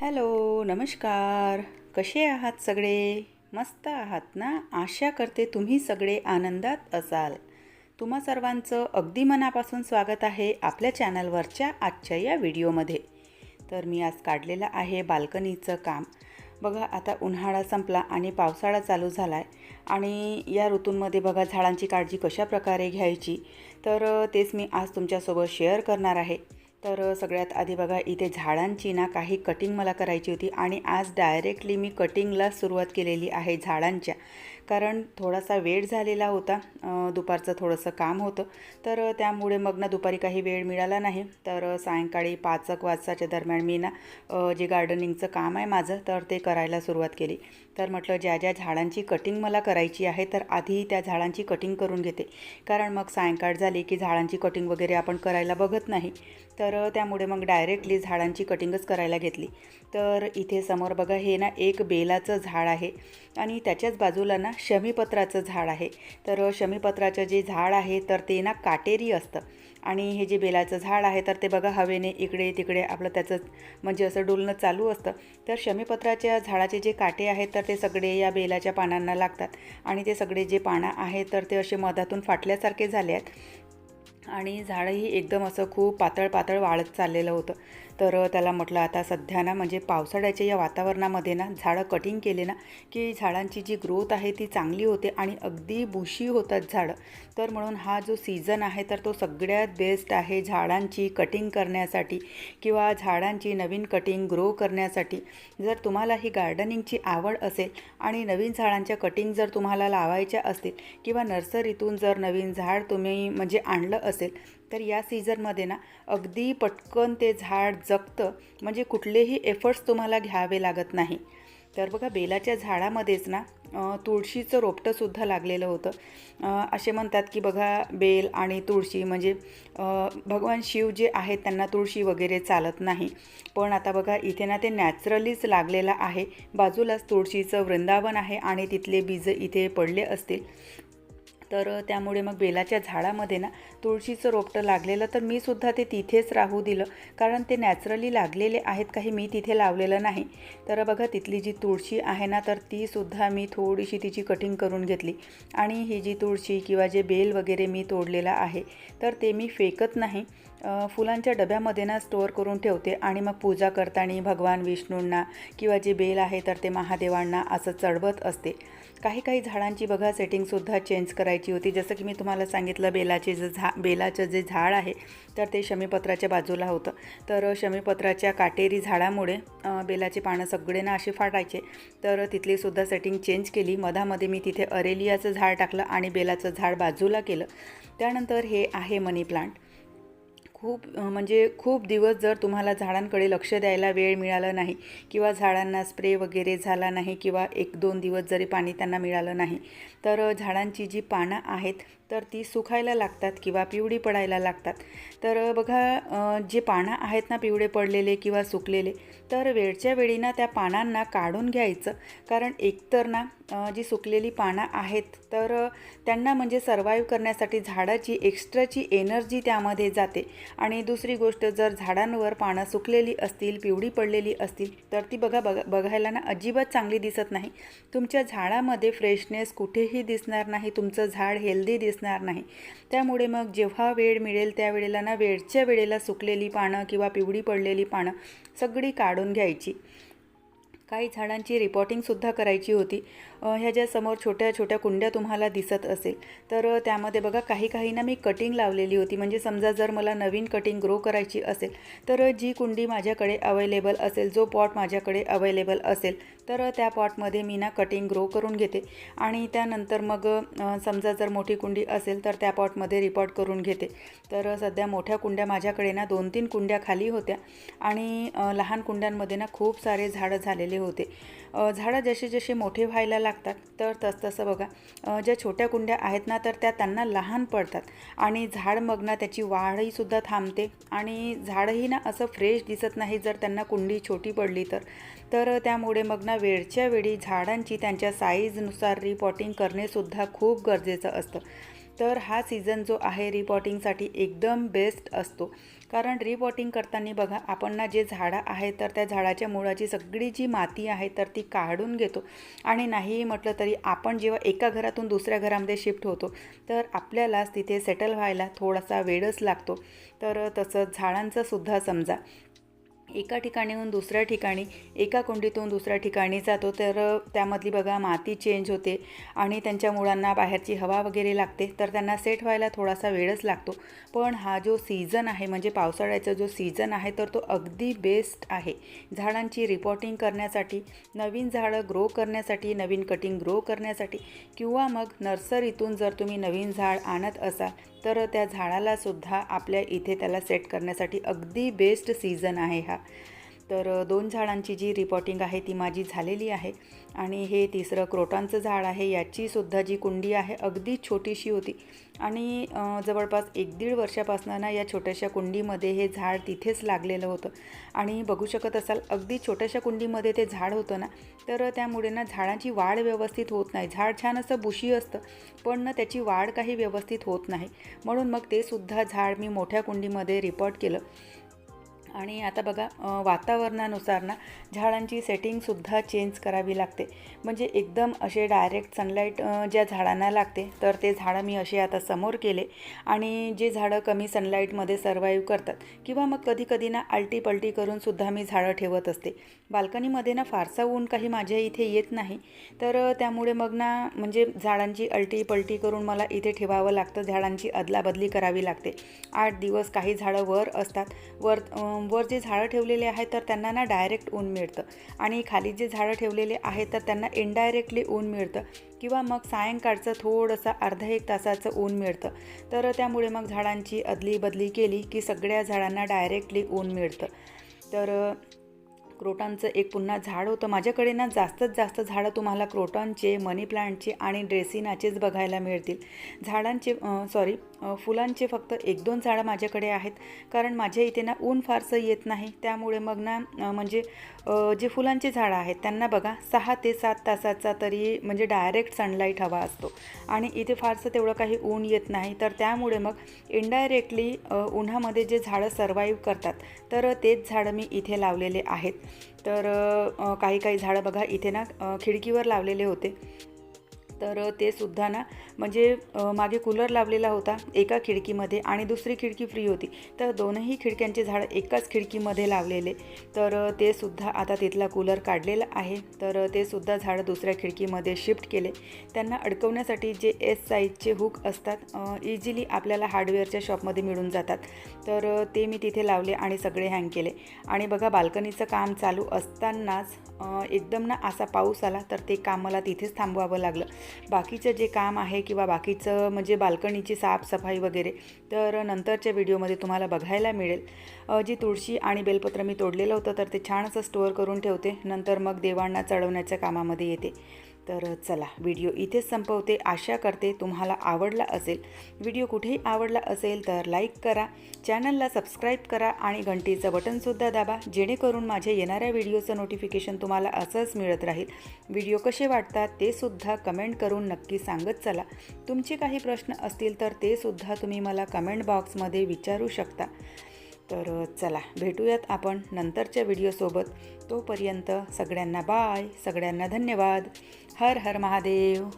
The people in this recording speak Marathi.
हॅलो नमस्कार. कसे आहात सगळे? मस्त आहात ना? आशा करते तुम्ही सगळे आनंदात असाल. तुम्हा सर्वांचं अगदी मनापासून स्वागत आहे आपल्या चॅनलवरच्या आजच्या या व्हिडिओमध्ये. तर मी आज काढलेलं आहे बाल्कनीचं काम. बघा आता उन्हाळा संपला आणि पावसाळा चालू झाला आहे आणि या ऋतूंमध्ये बघा झाडांची काळजी कशा प्रकारे घ्यायची? तर तेच मी आज तुमच्यासोबत शेअर करणार आहे. तर सगळ्यात आधी बघा इथे झाडांची ना काही कटिंग मला करायची होती आणि आज डायरेक्टली मी कटिंगला सुरुवात केलेली आहे झाडांच्या. कारण थोडासा वेळ झालेला होता दुपारचं थोडंसं काम होतं. तर त्यामुळे मग ना दुपारी काही वेळ मिळाला नाही. तर सायंकाळी पाच एक वाजताच्या दरम्यान मी ना जे गार्डनिंगचं काम आहे माझं तर ते करायला सुरुवात केली. तर म्हटलं ज्या ज्या झाडांची कटिंग मला करायची आहे तर आधी त्या झाडांची कटिंग करून घेते. कारण मग सायंकाळ झाली की झाडांची कटिंग वगैरे आपण करायला बघत नाही. तर त्यामुळे मग डायरेक्टली झाडांची कटिंगच करायला घेतली. तर इथे समोर बघा हे ना एक बेलाचं झाड आहे. आणि त्याच्याच बाजूला ना शमीपत्राचं झाड आहे. तर शमीपत्राचं जे झाड आहे तर ते ना काटेरी असतं. आणि हे जे बेलाचं झाड आहे तर ते बघा हवेने इकडे तिकडे आपलं त्याचं म्हणजे असं डोलणं चालू असतं. तर शमीपत्राच्या झाडाचे जे काटे आहेत तर तर ते सगळे या बेलाच्या पानांना लागतात. आणि ते सगळे जे पानं आहेत तर ते असे मधातून फाटल्यासारखे झाले आहेत. आणि झाडंही एकदम असं खूप पातळ पातळ वाढत चाललेलं होतं. तर त्याला म्हटलं आता सध्या ना म्हणजे पावसाळ्याच्या या वातावरणामध्ये ना झाडं कटिंग केले ना की झाडांची जी ग्रोथ आहे ती चांगली होते आणि अगदी बुशी होतात झाडं. तर म्हणून हा जो सीझन आहे तर तो सगळ्यात बेस्ट आहे झाडांची कटिंग करण्यासाठी किंवा झाडांची नवीन कटिंग ग्रो करण्यासाठी. जर तुम्हाला ही गार्डनिंगची आवड असेल आणि नवीन झाडांच्या कटिंग जर तुम्हाला लावायच्या असतील किंवा नर्सरीतून जर नवीन झाड तुम्ही म्हणजे आणलं असेल तर या सीझनमध्ये ना अगदी पटकन ते झाड जगतं म्हणजे कुठलेही एफर्ट्स तुम्हाला घ्यावे लागत नाही. तर बघा बेलाच्या झाडामध्येच ना तुळशीचं रोपटंसुद्धा लागलेलं होतं. असे म्हणतात की बघा बेल आणि तुळशी म्हणजे भगवान शिव जे आहेत त्यांना तुळशी वगैरे चालत नाही. पण आता बघा इथे ना ते नॅचरलीच लागलेलं आहे. बाजूलाच तुळशीचं वृंदावन आहे आणि तिथले बीज इथे पडले असतील. तर त्यामुळे मग बेलाच्या झाडामध्ये ना तुळशीचं रोपटं लागलेलं तर मी सुद्धा ते तिथेच राहू दिलं. कारण ते नॅचरली लागलेले आहेत काही मी तिथे लावलेलं नाही. तर बघा तिथली जी तुळशी आहे ना तर ती सुद्धा मी थोडीशी तिची कटिंग करून घेतली. आणि ही जी तुळशी किंवा जे बेल वगैरे मी तोडलेला आहे तर ते मी फेकत नाही. फुलांच्या डब्यामध्ये ना स्टोअर करून ठेवते आणि मग पूजा करताना भगवान विष्णूंना किंवा जे बेल आहे तर ते महादेवांना असं चढवत असते. काही काही झाडांची बघा सेटिंगसुद्धा चेंज करायची होती. जसं की मी तुम्हाला सांगितलं बेलाचे जे झा बेलाचं जे झाड आहे तर ते शमीपत्राच्या बाजूला होतं. तर शमीपत्राच्या काटेरी झाडामुळे बेलाचे पानं सगळे ना असे फाटायचे. तर तिथलीसुद्धा सेटिंग चेंज केली. मधामध्ये मी तिथे अरेलियाचं झाड टाकलं आणि बेलाचं झाड बाजूला केलं. त्यानंतर हे आहे मनी प्लांट. खूप म्हणजे खूप दिवस जर तुम्हाला झाडांकडे लक्ष द्यायला वेळ मिळाला नाही किंवा झाडांना स्प्रे वगैरे झाला नाही किंवा एक दोन दिवस जरी पाणी त्यांना मिळालं नाही तर झाडांची जी पानं आहेत तर ती सुखायला लागतात किंवा पिवळी पडायला लागतात. तर बघा जे पानं आहेत ना पिवळे पडलेले किंवा सुकलेले तर वेळच्या वेळी ना त्या पानांना काढून घ्यायचं. कारण एकतर ना जी सुकलेली पानं आहेत तर त्यांना म्हणजे सर्वाईव्ह करण्यासाठी झाडाची एक्स्ट्राची एनर्जी त्यामध्ये जाते. आणि दुसरी गोष्ट जर झाडांवर पानं सुकलेली असतील पिवळी पडलेली असतील तर ती बघा बघा बघायला ना अजिबात चांगली दिसत नाही. तुमच्या झाडामध्ये फ्रेशनेस कुठेही दिसणार नाही तुमचं झाड हेल्दी दिसणार नाही. त्यामुळे मग जेव्हा वेळ मिळेल त्यावेळेला ना वेळच्या वेळेला सुकलेली पानं किंवा पिवळी पडलेली पानं सगळी काढून घ्यायची. काही झाडांची रिपोर्टिंगसुद्धा करायची होती. ह्या ज्या समोर छोट्या छोट्या कुंड्या तुम्हाला दिसत असेल तर त्यामध्ये बघा काही काहींना मी कटिंग लावलेली होती. म्हणजे समजा जर मला नवीन कटिंग ग्रो करायची असेल तर जी कुंडी माझ्याकडे अवेलेबल असेल जो पॉट माझ्याकडे अवेलेबल असेल तर त्या पॉटमध्ये मी ना कटिंग ग्रो करून घेते. आणि त्यानंतर मग समजा जर मोठी कुंडी असेल तर त्या पॉटमध्ये रिपॉट करून घेते. तर सध्या मोठ्या कुंड्या माझ्याकडे ना दोन तीन कुंड्या खाली होत्या. आणि लहान कुंड्यांमध्ये ना खूप सारे झाडं झालेले होते. झाडं जसे जसे मोठे व्हायला लागतात. तर तसतसं बघा. ज्या छोट्या कुंड्या आहेत ना तर त्या त्यांना लहान पडतात. आणि झाड मग ना त्याची वाढही सुद्धा थांबते. आणि झाडही ना असं फ्रेश दिसत नाही जर त्यांना कुंडी छोटी पडली तर. तर त्यामुळे मग ना वेळच्या वेळी झाडांची त्यांच्या साईजनुसार रिपॉटिंग करणेसुद्धा खूप गरजेचं असतं. तर हा सीझन जो आहे रिपॉटिंगसाठी एकदम बेस्ट असतो. कारण रिपॉटिंग करताना बघा आपण ना जे झाडं आहे तर त्या झाडाच्या मुळाची सगळी जी माती आहे तर ती काढून घेतो. आणि नाही म्हटलं तरी आपण जेव्हा एका घरातून दुसऱ्या घरामध्ये शिफ्ट होतो तर आपल्यालाच तिथे सेटल व्हायला थोडासा वेळच लागतो. तर तसंच झाडांचंसुद्धा समजा. एका ठिकाणीहून दुसऱ्या ठिकाणी एका कुंडीतून दुसऱ्या ठिकाणी जातो. तर त्यामधली बघा माती चेंज होते आणि त्यांच्या मुळांना बाहेरची हवा वगैरे लागते. तर त्यांना सेट व्हायला थोडासा वेळच लागतो. पण हा जो सीझन आहे म्हणजे पावसाळ्याचा जो सीझन आहे तर तो अगदी बेस्ट आहे. झाडांची रिपोर्टिंग करण्यासाठी नवीन झाडं ग्रो करण्यासाठी नवीन कटिंग ग्रो करण्यासाठी किंवा मग नर्सरीतून जर तुम्ही नवीन झाड आणत असाल तर त्या झाडालासुद्धा आपल्या इथे त्याला सेट करण्यासाठी अगदी बेस्ट सीझन आहे हा. तर दोन झाडांची जी रिपॉटिंग आहे ती माझी झालेली आहे. आणि हे तिसरं क्रोटॉनचं झाड आहे याचीसुद्धा जी कुंडी आहे अगदी छोटीशी होती. आणि जवळपास एक दीड वर्षापासून ना या छोट्याशा कुंडीमध्ये हे झाड तिथेच लागलेलं होतं. आणि बघू शकत असाल अगदी छोट्याशा कुंडीमध्ये ते झाड होतं ना तर त्यामुळे ना झाडाची वाढ व्यवस्थित होत नाही. झाड छान असं बुशी असतं पण ना त्याची वाढ काही व्यवस्थित होत नाही. म्हणून मग ते सुद्धा झाड मी मोठ्या कुंडीमध्ये रिपोर्ट केलं. आणि आता बघा वातावरणानुसार ना झाडांची सेटिंगसुद्धा चेंज करावी लागते. म्हणजे एकदम असे डायरेक्ट सनलाईट ज्या झाडांना लागते तर ते झाडं मी असे आता समोर केले. आणि जे झाडं कमी सनलाईटमध्ये सर्वाईव्ह करतात किंवा मग कधी कधी ना आलटी पलटी मी झाडं ठेवत असते. बाल्कनीमध्ये ना फारसा ऊन काही माझ्या इथे येत नाही. तर त्यामुळे मग ना म्हणजे झाडांची अलटी पलटी करून मला इथे ठेवावं लागतं झाडांची अदलाबदली करावी लागते. आठ दिवस काही झाडं वर असतात. वर वर जे झाडं ठेवलेले आहेत तर त्यांना ना डायरेक्ट ऊन मिळतं. आणि खाली जे झाडं ठेवलेले आहेत तर त्यांना इनडायरेक्टली ऊन मिळतं. किंवा मग सायंकाळचं थोडंसं अर्धा एक तासाचं ऊन मिळतं. तर त्यामुळे मग झाडांची अदली बदली केली की सगळ्या झाडांना डायरेक्टली ऊन मिळतं. तर क्रोटॉनचं एक पुन्हा झाड होतं. माझ्याकडे ना जास्तीत जास्त झाडं तुम्हाला क्रोटॉनचे मनी प्लांटचे आणि ड्रेसिनाचेच बघायला मिळतील. झाडांचे सॉरी फुलांचे फक्त एक दोन झाडं माझ्याकडे आहेत. कारण माझ्या इथे ना ऊन फारसं येत नाही. त्यामुळे मग ना म्हणजे जे फुलांचे झाडं आहेत त्यांना बघा सहा ते सात तासाचा तरी म्हणजे डायरेक्ट सनलाईट हवा असतो. आणि इथे फारसं तेवढं काही ऊन येत नाही. तर त्यामुळे मग इनडायरेक्टली उन्हामध्ये जे झाडं सर्वाईव्ह करतात तर तेच झाडं मी इथे लावलेले आहेत. तर काही काही झाडं बघा इथे ना खिडकीवर लावलेले होते. तर ते सुद्धा ना म्हणजे मागे कूलर लावलेला होता एका खिडकीमध्ये आणि दुसरी खिडकी फ्री होती. तर दोनही खिडक्यांचे झाड एकाच खिडकीमध्ये लावलेले. तर ते सुद्धा आता तिथला कूलर काढलेला आहे. तर ते सुद्धा झाडं दुसऱ्या खिडकीमध्ये शिफ्ट केले. त्यांना अडकवण्यासाठी जे एस साईजचे हुक असतात इझिली आपल्याला हार्डवेअरच्या शॉपमध्ये मिळून जातात. तर ते मी तिथे लावले आणि सगळे हँग केले. आणि बघा बाल्कनीचं काम चालू असतानाच एकदम ना असा पाऊस आला तर ते काम मला तिथेच थांबवावं लागलं. बाकीचं जे काम आहे किंवा बाकीचं म्हणजे बाल्कनीची साफसफाई वगैरे तर नंतरच्या व्हिडिओमध्ये तुम्हाला बघायला मिळेल. जी तुळशी आणि बेलपत्र मी तोडलेलं होतं तर ते छान असं स्टोअर करून ठेवते. नंतर मग देवांना चढवण्याच्या कामामध्ये येते. तर चला व्हिडिओ इथेच संपवते. आशा करते तुम्हाला आवडला असेल. व्हिडिओ कुठेही आवडला असेल तर लाईक करा चॅनलला सबस्क्राईब करा आणि घंटीचं बटनसुद्धा दाबा जेणेकरून माझ्या येणाऱ्या व्हिडिओचं नोटिफिकेशन तुम्हाला असंच मिळत राहील. व्हिडिओ कसे वाटतात ते सुद्धा कमेंट करून नक्की सांगत चला. तुमचे काही प्रश्न असतील तर ते सुद्धा तुम्ही मला कमेंट बॉक्समध्ये विचारू शकता. तर चला भेटूयात आपण नंतरच्या व्हिडिओसोबत तोपर्यंत सगळ्यांना बाय सगळ्यांना धन्यवाद. हर हर महादेव.